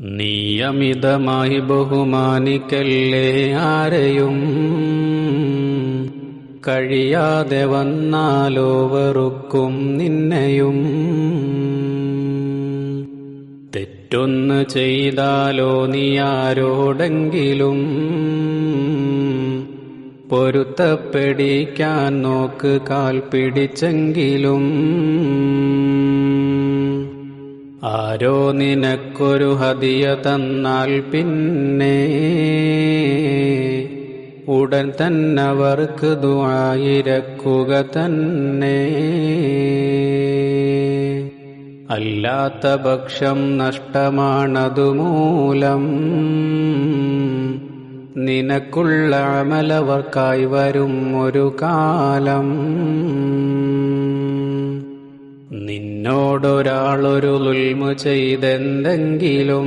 നിയമിതമായി ബഹുമാനിക്കല്ലേ ആരെയും? കഴിയാതെ വന്നാലോ വെറുക്കും നിന്നെയും. തെറ്റൊന്ന് ചെയ്താലോ നീ ആരോടെങ്കിലും പൊരുത്തപ്പെടിക്കാൻ നോക്ക് കാൽ പിടിച്ചെങ്കിലും ആരോ നിനക്കൊരു ഹതിയ തന്നാൽ പിന്നെ ഉടൻ തന്നവർക്ക് ദുആയിരക്കുക തന്നെ. അല്ലാത്ത പക്ഷം നഷ്ടമാണതു മൂലം നിനക്കുള്ള അമലവർക്കായി വരും ഒരു കാലം. നിന്നോടൊരാളൊരു ലുൽമു ചെയ്തെന്തെങ്കിലും